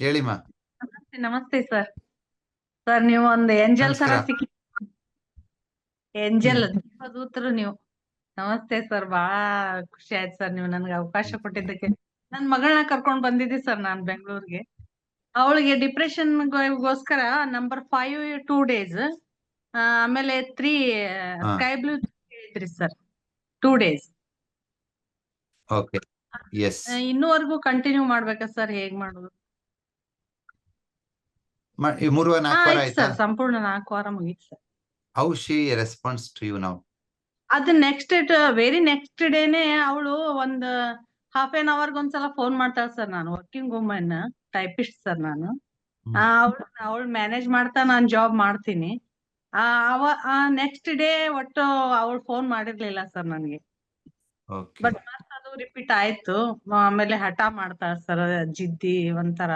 ಹೇಳಿಮ್ಮ ನಮಸ್ತೆ ನಮಸ್ತೆ ಸರ್. ಸರ್ ನೀವು ಒಂದು ಏಂಜಲ್ ತರ ನಮಸ್ಕಾರ. ಸಿಕ್ಕಿ ಏಂಜಲ್ ದೂತರು ನೀವು. ನಮಸ್ತೆ ಸರ್ ಬಹಳ ಖುಷಿ ಆಯ್ತು ಸರ್ ನೀವು ನನ್ಗೆ ಅವಕಾಶ ಕೊಟ್ಟಿದ್ದಕ್ಕೆ. ನನ್ ಮಗಳನ್ನ ಕರ್ಕೊಂಡ್ ಬಂದಿದ್ದೆ ಸರ್ ನಾನ್ ಬೆಂಗಳೂರಿಗೆ. ಅವಳಿಗೆ ಡಿಪ್ರೆಷನ್ ಗೋಸ್ಕರ ನಂಬರ್ ಫೈವ್ ಟೂ ಡೇಸ್ ಆಮೇಲೆ ತ್ರೀ. ಸ್ಕೈ ಬ್ಲೂ ಹೇಳಿದ್ರಿ ಸರ್ ಟೂ ಡೇಸ್. ಇನ್ನೂವರೆಗೂ ಕಂಟಿನ್ಯೂ ಮಾಡ್ಬೇಕಾ ಸರ್ ಹೇಗ್ ಮಾಡೋದು? ಮೂರು ನಾಲ್ಕು ವಾರ ಆಯ್ತು ಸರ್ ಸಂಪೂರ್ಣ ನಾಲ್ಕು ವಾರ ಮುಗೀತು sir. How she response to you now ಅದು ನೆಕ್ಸ್ಟ್ ವೆರಿ ನೆಕ್ಸ್ಟ್ ಡೇನೆ ಅವಳು ಒಂದ್ ಹಾಫ್ ಎನ್ ಅವರ್ಗ್ ಒಂದ್ಸಲ ಫೋನ್ ಮಾಡ್ತಾಳೆ ಸರ್ ನಾನು ವರ್ಕಿಂಗ್ ವುಮೆನ್ ಟೈಪಿಸ್ಟ್ ಸರ್ ನಾನು. ಅವಳು ಅವಳು ಮ್ಯಾನೇಜ್ ಮಾಡ್ತಾ ನಾನ್ ಜಾಬ್ ಮಾಡ್ತೀನಿ. ಆ ಅವ ನೆಕ್ಸ್ಟ್ ಡೇ ಒಟ್ಟು ಅವಳು ಫೋನ್ ಮಾಡಿರ್ಲಿಲ್ಲ ಸರ್ ನನ್ಗೆ. ಬಟ್ ಮತ್ತೆ ಅದು ರಿಪೀಟ್ ಆಯ್ತು. ಆಮೇಲೆ ಹಠ ಮಾಡ್ತಾಳೆ ಸರ್ ಜಿದ್ದಿ ಒಂಥರ.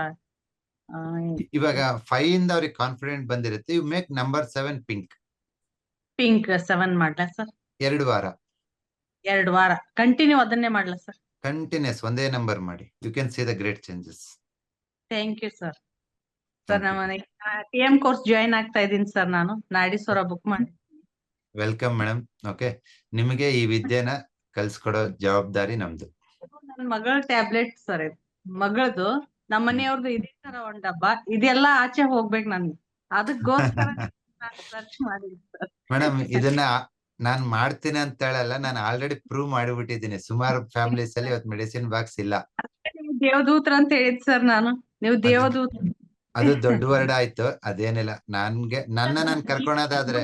ಇವಾಗ ಫೈವ್ ಇಂದ ಅವ್ರಿಗೆ ಕಾನ್ಫಿಡೆಂಟ್ ಬಂದಿರುತ್ತೆ. You make number seven pink pink seven ಮಾಡ್ಲಾ ಸರ್ ಎರಡು ವಾರ. ಎರಡು ವಾರ. ಕಂಟಿನ್ಯೂ ಅದನ್ನೇ ಮಾಡ್ಲಾ ಸರ್ ಕಂಟಿನ್ಯೂಸ್ ಒಂದೇ ನಂಬರ್ ಮಾಡಿ. You can see the great changes thank you sir sir ನಾನು ಟಿ ಎಂ ಕೋರ್ಸ್ ಜಾಯಿನ್ ಆಗ್ತಾ ಇದ್ದೀನಿ ಸರ್ ನಾನು. ನಾಡಿಸ್ವರ ಬುಕ್ ಮಾಡಿ. ವೆಲ್ಕಮ್ ಮೇಡಮ್ ಓಕೆ ನಿಮಗೆ ಈ ವಿದ್ಯೆನ ಕಲ್ಸ್ಕೊಡೋ ಜವಾಬ್ದಾರಿ ನಮ್ದು. ನನ್ನ ಮಗಳ ಟ್ಯಾಬ್ಲೆಟ್ ಸರ್ ಮಗಳದು ನಮ್ಮ ಮನೆಯವ್ರದ್ದು ಇದೇ ತರ ಒಂದ್ ಡಬ್ಬ ಇದೆಲ್ಲ ಆಚೆ ಹೋಗ್ಬೇಕು ನನ್ಗೆ ಅದಕ್ಕೋಸ್ಕರ ಸರ್ಚ್ ಮೇಡಮ್ ಇದನ್ನ ನಾನ್ ಮಾಡ್ತೀನಿ ಅಂತ ಹೇಳಲ್ಲ ನಾನು ಆಲ್ರೆಡಿ ಪ್ರೂವ್ ಮಾಡಿಬಿಟ್ಟಿದ್ದೀನಿ. ಸುಮಾರು ಫ್ಯಾಮಿಲೀಸ್ ಅಲ್ಲಿ ಇವತ್ತು ಮೆಡಿಸಿನ್ ಬಾಕ್ಸ್ ಇಲ್ಲ. ದೇವದೂತ್ರ ಅಂತ ಹೇಳಿದ್ ಸರ್ ನಾನು. ನೀವು ದೇವದೂತ ಅದು ದೊಡ್ಡ ವರ್ಡ್ ಆಯ್ತು ಅದೇನಿಲ್ಲ. ನನ್ಗೆ ನನ್ನ ನಾನ್ ಕರ್ಕೊಳೋದಾದ್ರೆ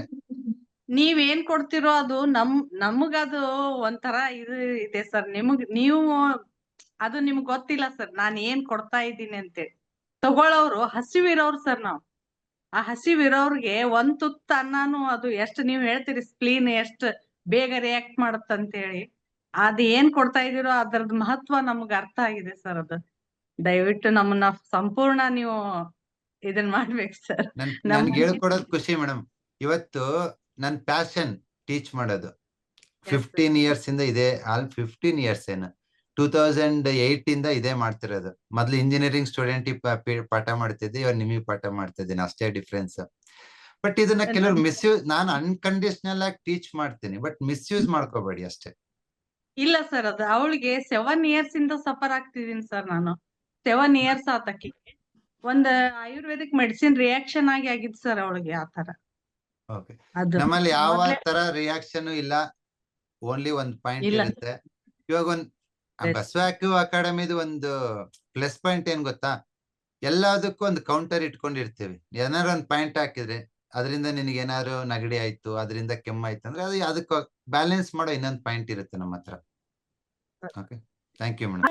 ನೀವೇನ್ ಏನ್ ಕೊಡ್ತಿರೋ ಅದು ನಮ್ ನಮಗದು ಒಂಥರ ಇದು ಇದೆ ಸರ್ ನಿಮಗ್ ನೀವು ಅದು ನಿಮ್ಗೆ ಗೊತ್ತಿಲ್ಲ ಸರ್ ನಾನು ಏನ್ ಕೊಡ್ತಾ ಇದ್ದೀನಿ ಅಂತೇಳಿ. ತಗೊಳ್ಳೋರು ಹಸಿವಿರೋರು ಸರ್ ನಾವು. ಆ ಹಸಿವಿರೋರ್ಗೆ ಒಂದ್ ತುತ್ತ ಅನ್ನನು ಅದು ಎಷ್ಟು ನೀವ್ ಹೇಳ್ತೀರಿ ಸ್ಪ್ಲೀನ್ ಎಷ್ಟು ಬೇಗ ರಿಯಾಕ್ಟ್ ಮಾಡತ್ತಂತೇಳಿ ಅದ್ ಏನ್ ಕೊಡ್ತಾ ಇದೀರೋ ಅದ್ರದ್ದು ಮಹತ್ವ ನಮ್ಗ್ ಅರ್ಥ ಆಗಿದೆ ಸರ್ ಅದು. ದಯವಿಟ್ಟು ನಮ್ಮನ್ನ ಸಂಪೂರ್ಣ ನೀವು ಇದನ್ ಮಾಡ್ಬೇಕು ಸರ್ ನನ್ಗೆ ಹೇಳ್ಕೊಡೋದ್ ಖುಷಿ ಮೇಡಮ್ ಇವತ್ತು ನನ್ ಪ್ಯಾಷನ್ ಟೀಚ್ ಮಾಡೋದು. ಫಿಫ್ಟೀನ್ ಇಯರ್ಸ್ ಇಂದ ಇದೆ ಆಲ್ ಫಿಫ್ಟೀನ್ ಇಯರ್ಸ್ ಏನು. ಟೂ ತೌಸಂಡ್ ಏಟ್ ಇಂದ ಇದೇ ಮಾಡ್ತಿರೋದು. ಮೊದ್ಲು ಇಂಜಿನಿಯರಿಂಗ್ ಸ್ಟೂಡೆಂಟ್ ಪಾಠ ಮಾಡ್ತಿದ್ದೆ ಇವಾಗ ನಿಮಗೆ ಪಾಠ ಮಾಡ್ತಿದ್ದೀನಿ ಅಷ್ಟೇ ಡಿಫ್ರೆನ್ಸ್ ಬಟ್ ಇದನ್ನ ಕೆಲವ್ರು ಮಿಸ್ಯೂಸ್ ನಾನು ಅನ್ಕಂಡೀಷನಲ್ ಆಗಿ ಟೀಚ್ ಮಾಡ್ತೀನಿ ಬಟ್ ಮಿಸ್ಯೂಸ್ ಮಾಡ್ಕೋಬೇಡಿ ಅಷ್ಟೇ. ಇಲ್ಲ ಸರ್ ಅದು ಅವಳಿಗೆ ಸೆವೆನ್ ಇಯರ್ಸ್ ಇಂದ ಸಫರ್ ಆಗ್ತಿದೀನಿ ಸರ್ ನಾನು. ಸೆವೆನ್ ಇಯರ್ಸ್ ಆತಕ್ಕೆ ಒಂದ್ ಆಯುರ್ವೇದಿಕ್ ಮೆಡಿಸಿನ್ ರಿಯಾಕ್ಷನ್ ಆಗಿ ಆಗಿದ್ ಸರ್ ಅವಳಿಗೆ ಆತರ ನಮ್ಮಲ್ಲಿ ಯಾವ ತರ ರಿಯಾಕ್ಷನ್ ಇಲ್ಲ. ಓನ್ಲಿ ಒಂದ್ ಪಾಯಿಂಟ್. ಇರುತ್ತೆ. ಇವಾಗ ಒಂದ್. ಬಸವಾಕ್ಯೂ ಅಕಾಡೆಮಿದು ಒಂದು ಪ್ಲಸ್ ಪಾಯಿಂಟ್ ಏನ್ ಗೊತ್ತಾ? ಎಲ್ಲದಕ್ಕೂ ಒಂದು ಕೌಂಟರ್ ಇಟ್ಕೊಂಡಿರ್ತೀವಿ. ಏನಾರು ಒಂದ್ ಪಾಯಿಂಟ್ ಹಾಕಿದ್ರೆ ಅದರಿಂದ ನಿನಗೆ ಏನಾದ್ರು ನಗಡಿ ಆಯ್ತು ಅದರಿಂದ ಕೆಮ್ಮಾಯ್ತು ಅಂದ್ರೆ ಅದು ಅದಕ್ಕೆ ಬ್ಯಾಲೆನ್ಸ್ ಮಾಡೋ ಇನ್ನೊಂದು ಪಾಯಿಂಟ್ ಇರುತ್ತೆ ನಮ್ಮ ಹತ್ರ ಓಕೆ ಥ್ಯಾಂಕ್ ಯು ಮೇಡಮ್